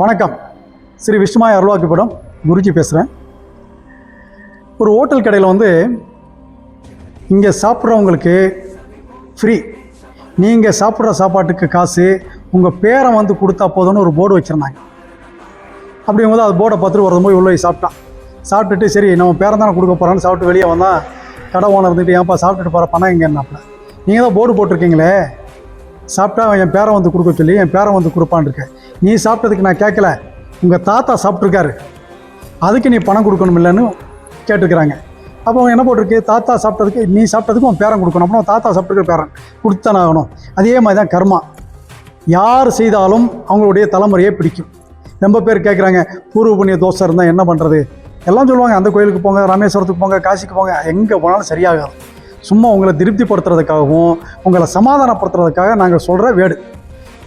வணக்கம். ஸ்ரீ விஷ்ணுமாய் அருள்வாக்கிப்படம் குருஜி பேசுகிறேன் ஒரு ஹோட்டல் கடையில் வந்து இங்கே சாப்பிட்றவங்களுக்கு ஃப்ரீ நீங்கள் சாப்பிட்ற சாப்பாட்டுக்கு காசு உங்கள் பேரை வந்து கொடுத்தா போதும்னு ஒரு போர்டு வச்சுருந்தாங்க. அப்படிங்கும்போது அது போர்டை பார்த்துட்டு ஒரு போய் உள்ளே போய் சாப்பிட்டான். சாப்பிட்டுட்டு சரி நம்ம பேரன் தானே கொடுக்க போகிறான்னு சாப்பிட்டு வெளியே வந்தால் கடை ஓனர் இருந்துட்டு ஏன்ப்பா சாப்பிட்டுட்டு போகிற பணம் எங்கன்னாப்புல? நீங்கள் தான் போர்டு போட்டிருக்கீங்களே? சாப்பிட்டா என் பேரை வந்து கொடுக்க சொல்லி என் பேரை வந்து கொடுப்பான்னு இருக்கேன். நீ சாப்பிட்டதுக்கு நான் கேட்கல. உங்கள் தாத்தா சாப்பிட்ருக்காரு அதுக்கு நீ பணம் கொடுக்கணும் இல்லைன்னு கேட்டுக்கிறாங்க. அப்போ அவங்க என்ன போட்டிருக்கு? தாத்தா சாப்பிட்டதுக்கு நீ சாப்பிட்டதுக்கு உன் பேரன் கொடுக்கணும். அப்புறம் தாத்தா சாப்பிட்டுருக்க பேரன் கொடுத்தானே ஆகணும் அதே மாதிரி தான் கர்மா. யார் செய்தாலும் அவங்களுடைய தலைமுறையே பிடிக்கும். ரொம்ப பேர் கேட்குறாங்க பூர்வ புண்ணிய தோசை இருந்தால் என்ன பண்ணுறது எல்லாம் சொல்லுவாங்க அந்த கோயிலுக்கு போங்க ராமேஸ்வரத்துக்கு போங்க காசிக்கு போங்க எங்கே போனாலும் சரியாகாது. சும்மா உங்களை திருப்திப்படுத்துறதுக்காகவும் உங்களை சமாதானப்படுத்துறதுக்காக நாங்கள் சொல்கிற வேடு.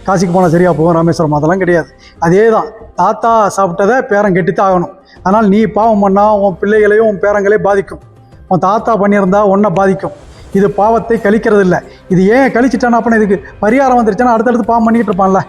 காசிக்கு போனால் சரியாக போகும் ராமேஸ்வரம் அதெல்லாம் கிடையாது. அதே தான் தாத்தா சாப்பிட்டதை பேரன் கெட்டுத்தான் ஆகணும். அதனால் நீ பாவம் பண்ணால் உன் பிள்ளைகளையும் உன் பேரங்களையும் பாதிக்கும். உன் தாத்தா பண்ணியிருந்தா உன்னை பாதிக்கும். இது பாவத்தை கழிக்கிறது இல்லை இது ஏன் கழிச்சிட்டானா அப்படின்னா இதுக்கு? பரிகாரம் வந்துருச்சுன்னா அடுத்தடுத்து பாவம் பண்ணிக்கிட்டு இருப்பான்ல.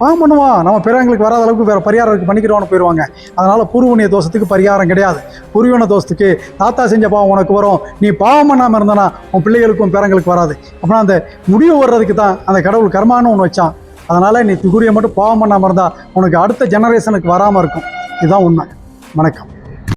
பாவம் பண்ணுவான் நம்ம பிறங்களுக்கு வராத அளவுக்கு வேறு பரிகாரம் பண்ணிக்கிறோன்னு போயிடுவாங்க அதனால் பூர்வனிய தோஷத்துக்கு பரிகாரம் கிடையாது. பூர்வீன தோஷத்துக்கு தாத்தா செஞ்ச பாவம் உனக்கு வரும். நீ பாவம் பண்ணாமல் இருந்தனா உன் பிள்ளைகளுக்கும் பேரங்களுக்கு வராது. அப்படின்னா அந்த முடிவு வர்றதுக்கு தான் அந்த கடவுள் கர்மான்னு ஒன்று வச்சான். அதனால் நீ துகுரியை மட்டும் பாவம் பண்ணாமல் இருந்தால் உனக்கு அடுத்த ஜெனரேஷனுக்கு வராமல் இருக்கும். இதுதான் உண்மை. வணக்கம்.